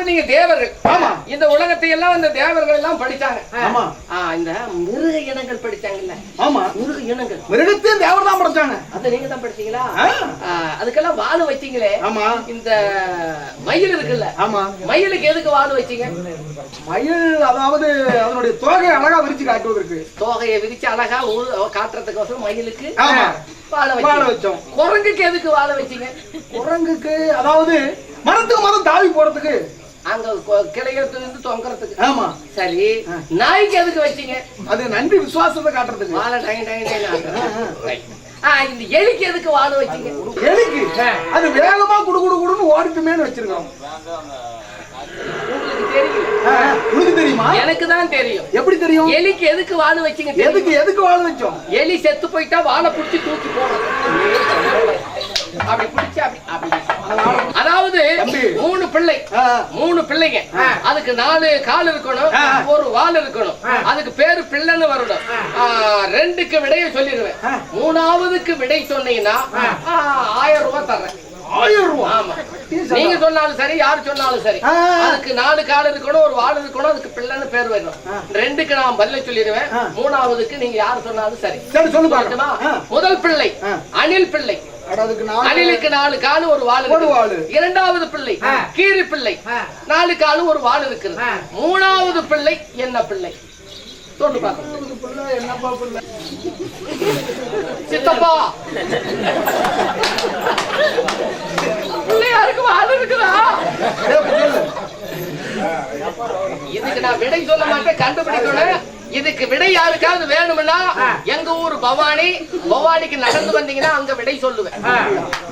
அதாவது நீங்க தேவர்கள். ஆமா. இந்த உலகத்தை எல்லாம் இந்த தேவர்கள் எல்லாம் படிச்சாங்க ஆமா. இந்த மிருக இனங்கள் படிச்சாங்கல்ல ஆமா. மிருக இனங்கள். மிருகத்தையும் தேவர் தான் படைச்சாங்க. அத நீங்க தான் படிச்சீங்களா? அதுக்கெல்லாம் வாழ வச்சீங்களே ஆமா. இந்த மயில் இருக்குல்ல. ஆமா. மயிலுக்கு எதுக்கு வாழ வச்சீங்க மயில் அதாவது அதனுடைய தோகை அழகா விரிச்சு காட்டுவதற்கு. தோகையை விரிச்சு அழகா காட்டுறதுக்கோசரம் மயிலுக்கு. வாழ வச்சோம். குரங்குக்கு எதுக்கு வாழ வச்சீங்க குரங்குக்கு அதாவது மரத்துக்கு அங்க கொ- கிளையத்துல இருந்து தொங்குறதுக்கு. ஆமா. சரி நாய்க்கு எதுக்கு வச்சீங்க? அது நன்றி விசுவாசத்தை காட்டுறதுக்கு. வாழ டை டை டை இந்த எலிக்கு எதுக்கு வாழ வச்சீங்க? எலிக்கு? அது வேகமா குடு குடு குடுன்னு ஓடிட்டுமேன்னு வச்சிருக்கோம். உனக்கு தெரியுமா? எனக்கு தான் தெரியும். எப்படி தெரியும்? எலிக்கு எதுக்கு வாழ வச்சீங்க? எதுக்கு எதுக்கு வாழ வச்சோம்? எலி செத்து போயிட்டா வாழை புடிச்சு தூக்கி போடுறது. அப்படி பிடிச்சு பிள்ளை. மூணு பிள்ளைங்க. அதுக்கு நாலு கால் இருக்கணும். ஒரு வால் இருக்கணும். அதுக்கு பேரு பிள்ளைன்னு வரணும். ரெண்டுக்கு விடைய சொல்லிடுவேன். மூணாவதுக்கு விடை சொன்னீங்கன்னா ஆயிரம் ரூபாய் தர்றேன். ஆயிரம் ரூபா? ஆமா. நீங்க சொன்னாலும் சரி யாரு சொன்னாலும் சரி. அதுக்கு நாலு கால் இருக்கணும் ஒரு வால் இருக்கணும் அதுக்கு பிள்ளைன்னு பேர் வரணும் ரெண்டுக்கு நான் பதில சொல்லிடுவேன். மூணாவதுக்கு நீங்க யாரு சொன்னாலும் சரி. சரி சொல்லு சொல்லட்டுமா? பாக்கலாம் முதல் பிள்ளை. அணில் பிள்ளை. அணிலுக்கு நாலு காலு ஒரு வால் ஒரு. வாலு. இரண்டாவது பிள்ளை கீரி பிள்ளை நாலு காலு ஒரு வால் இருக்குது. மூணாவது பிள்ளை என்ன பிள்ளை? என்னப்பா பிள்ளை? சித்தப்பா! பிள்ளையாருக்கு வால் இருக்குதா? இதுக்கு நான் விடை சொல்ல மாட்டேன் கண்டுபிடிக்கணும். இதுக்கு விடை யாருக்காவது வேணும்னா எங்க ஊர் பவானி. பவானிக்கு நடந்து வந்தீங்கன்னா அங்க விடை சொல்லுவேன்.